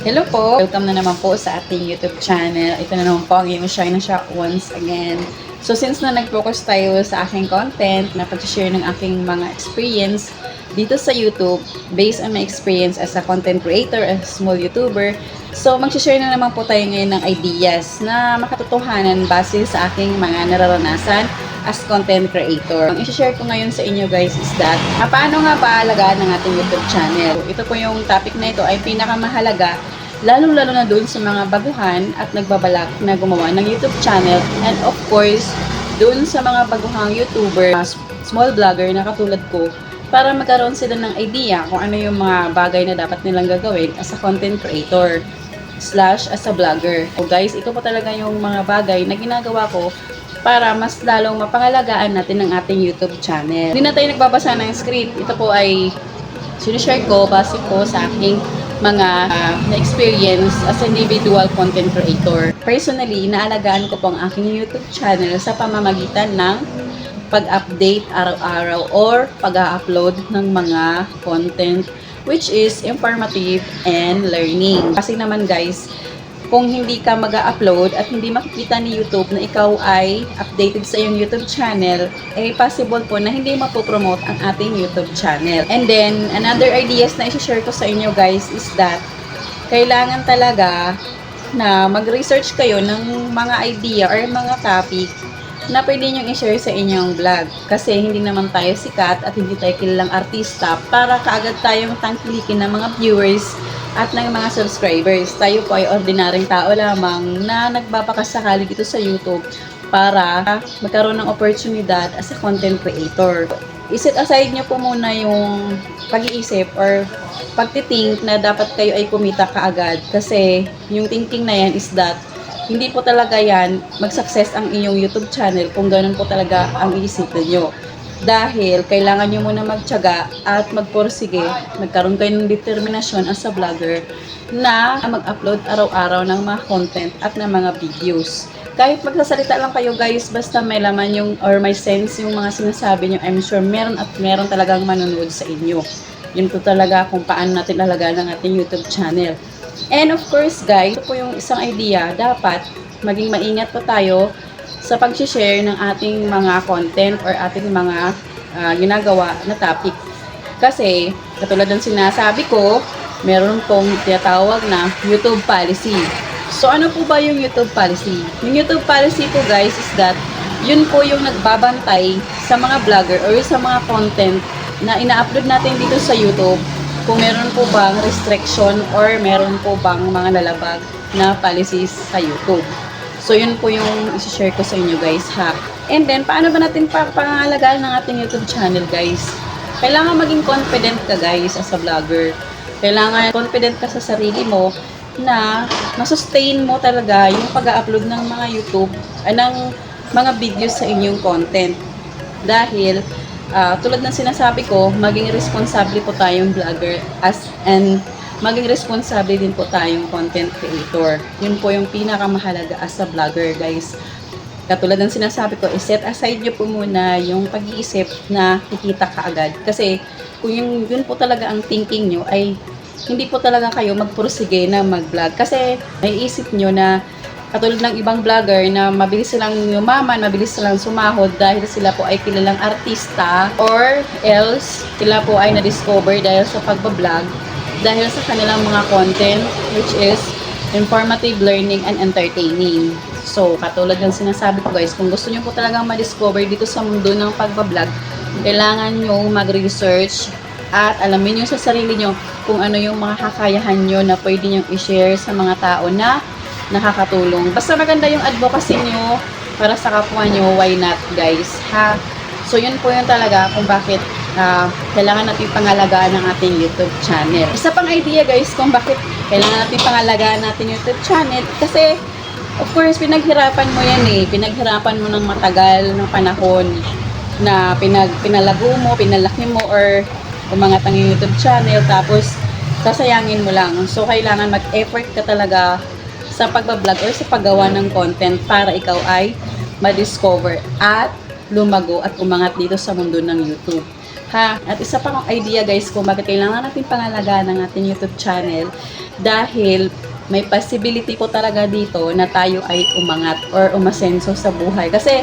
Hello po! Welcome na naman po sa ating YouTube channel. Ito na naman po ang iyong Shine na Shop once again. So since na nag-focus tayo sa aking content na pag-share ng aking mga experience dito sa YouTube based on my experience as a content creator, as a small YouTuber. So mag-share na naman po tayo ngayon ng ideas na makatotohanan base sa aking mga nararanasan as content creator. Ang i-share ko ngayon sa inyo guys is that ah, paano nga paalagaan ng ating YouTube channel. Ito po yung topic na ito ay pinakamahalaga lalong-lalo na dun sa mga baguhan at nagbabalak na gumawa ng YouTube channel and of course, dun sa mga baguhang YouTuber, small vlogger na katulad ko para magkaroon sila ng idea kung ano yung mga bagay na dapat nilang gagawin as a content creator slash as a vlogger. So guys, ito po talaga yung mga bagay na ginagawa ko para mas lalong mapangalagaan natin ang ating YouTube channel. Hindi na tayo nagbabasa ng script. Ito po ay sinishare ko base po sa aking mga uh, na-experience as individual content creator. Personally, inaalagaan ko po ang aking YouTube channel sa pamamagitan ng pag-update araw-araw or pag-upload ng mga content which is informative and learning. Kasi naman guys, kung hindi ka mag upload at hindi makikita ni YouTube na ikaw ay updated sa iyong YouTube channel, eh possible po na hindi mapopromote ang ating YouTube channel. And then, another ideas na isi-share ko sa inyo guys is that kailangan talaga na mag-research kayo ng mga idea or mga topic na pwede nyo i-share sa inyong vlog. Kasi hindi naman tayo sikat at hindi tayo kilalang artista para kaagad tayong tangkilikin ng mga viewers at ng mga subscribers. Tayo po ay ordinaryong tao lamang na nagbabakasakali dito sa YouTube para magkaroon ng oportunidad as a content creator. Iset aside nyo po muna yung pag-iisip or pagtitink na dapat kayo ay kumita kaagad kasi yung thinking na yan is that hindi po talaga yan mag-success ang inyong YouTube channel kung ganun po talaga ang iisipin nyo. Dahil kailangan nyo muna magtyaga at magporsige, magkaroon kayo ng determinasyon as a vlogger na mag-upload araw-araw ng mga content at ng mga videos. Kahit magsasalita lang kayo guys, basta may laman yung or may sense yung mga sinasabi nyo, I'm sure meron at meron talagang manonood sa inyo. Yun po talaga kung paano natin lalagaan ang ating YouTube channel. And of course guys, ito po yung isang idea, dapat maging maingat po tayo sa pag-share ng ating mga content or ating mga uh, ginagawa na topic. Kasi, katulad ng sinasabi ko, meron pong tinatawag na YouTube policy. So, ano po ba yung YouTube policy? Yung YouTube policy po guys is that yun po yung nagbabantay sa mga vlogger or sa mga content na ina-upload natin dito sa YouTube kung meron po bang restriction or meron po bang mga lalabag na policies sa YouTube. So, yun po yung isi-share ko sa inyo guys ha. And then, paano ba natin pangalagaan ng ating YouTube channel guys? Kailangan maging confident ka guys as a vlogger. Kailangan confident ka sa sarili mo na masustain mo talaga yung pag-upload ng mga YouTube, ay ng mga videos sa inyong content. Dahil, uh, tulad ng sinasabi ko, maging responsable po tayong vlogger as and maging responsable din po tayong content creator. Yun po yung pinakamahalaga as a vlogger, guys. Katulad ng sinasabi ko, iset aside nyo po muna yung pag-iisip na kikita ka agad. Kasi kung yung, yun po talaga ang thinking nyo ay hindi po talaga kayo magpursige na mag-vlog. Kasi may isip nyo na katulad ng ibang vlogger na mabilis silang yumaman, mabilis silang sumahod dahil sila po ay kilalang artista or else sila po ay na-discover dahil sa pagbablog dahil sa kanilang mga content which is informative learning and entertaining. So, katulad ng sinasabi ko guys, kung gusto nyo po talagang ma-discover dito sa mundo ng pagbablog, kailangan nyo mag-research at alamin nyo sa sarili nyo kung ano yung mga kakayahan nyo na pwede nyo i-share sa mga tao na nakakatulong. Basta maganda yung advocacy nyo para sa kapwa nyo, why not guys, ha? So, yun po yung talaga kung bakit uh, kailangan natin pangalagaan ng ating YouTube channel. Isa pang idea guys kung bakit kailangan natin pangalagaan natin YouTube channel kasi of course pinaghirapan mo yan eh. Pinaghirapan mo ng matagal ng panahon na pinag, pinalago mo, pinalaki mo or umangat ang YouTube channel tapos sasayangin mo lang. So kailangan mag-effort ka talaga sa pagbablog or sa paggawa ng content para ikaw ay ma-discover at lumago at umangat dito sa mundo ng YouTube. Ha? At isa pa kong idea guys kung bakit kailangan natin pangalagaan ng ating YouTube channel dahil may possibility po talaga dito na tayo ay umangat or umasenso sa buhay. Kasi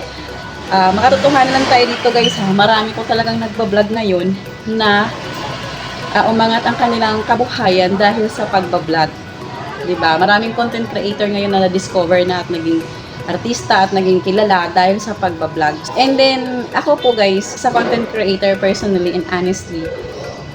ah, makatotohanan lang tayo dito guys ha, marami po talagang nagbablog ngayon na ah, umangat ang kanilang kabuhayan dahil sa pagbablog. 'Di ba? Maraming content creator ngayon na na-discover na at naging artista at naging kilala dahil sa pagbablog. And then, ako po guys, sa content creator personally and honestly,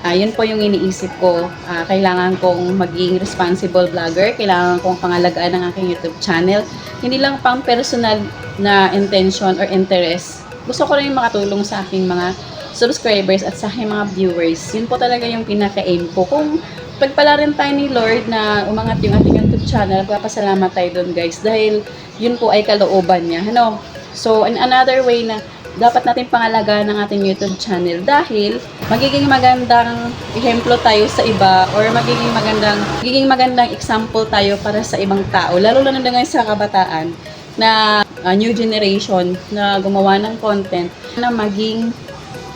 ah yun po yung iniisip ko. Ah, kailangan kong maging responsible vlogger. Kailangan kong pangalagaan ang aking YouTube channel. Hindi lang pang personal na intention or interest. Gusto ko rin makatulong sa aking mga subscribers at sa aking mga viewers. Yun po talaga yung pinaka-aim ko. Kung pagpala rin tayo ni Lord na umangat yung ating YouTube channel, papasalamat tayo doon guys. Dahil yun po ay kalooban niya. Ano? So, in another way na dapat natin pangalagaan ng ating YouTube channel dahil magiging magandang ehemplo tayo sa iba or magiging magandang magiging magandang example tayo para sa ibang tao lalo na ngayon sa kabataan na uh, new generation na gumawa ng content na maging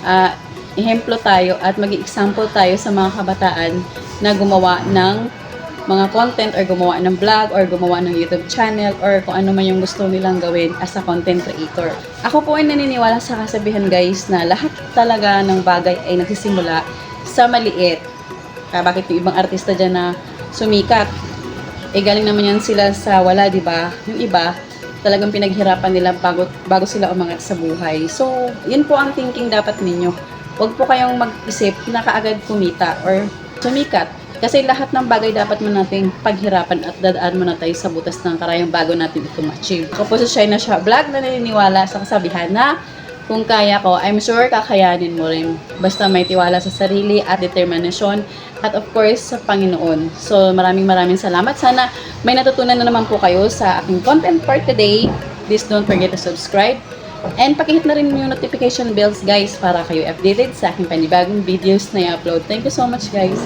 uh, ehemplo tayo at maging example tayo sa mga kabataan na gumawa ng mga content or gumawa ng vlog or gumawa ng YouTube channel or kung ano man yung gusto nilang gawin as a content creator. Ako po ay naniniwala sa kasabihan guys na lahat talaga ng bagay ay nagsisimula sa maliit. Kaya bakit yung ibang artista dyan na sumikat? Eh galing naman yan sila sa wala, di ba? Yung iba, talagang pinaghirapan nila bago, bago sila umangat sa buhay. So, yun po ang thinking dapat ninyo. Huwag po kayong mag-isip na kaagad kumita or sumikat. Kasi lahat ng bagay dapat mo nating paghirapan at dadaan mo na tayo sa butas ng karayang bago natin ito ma-achieve. Ako po si Shina Shah Vlog na naniniwala sa kasabihan na kung kaya ko, I'm sure kakayanin mo rin. Basta may tiwala sa sarili at determinasyon at of course sa Panginoon. So maraming maraming salamat. Sana may natutunan na naman po kayo sa aking content for today. Please don't forget to subscribe. And pakihit na rin yung notification bells guys para kayo updated sa aking panibagong videos na i-upload. Thank you so much guys.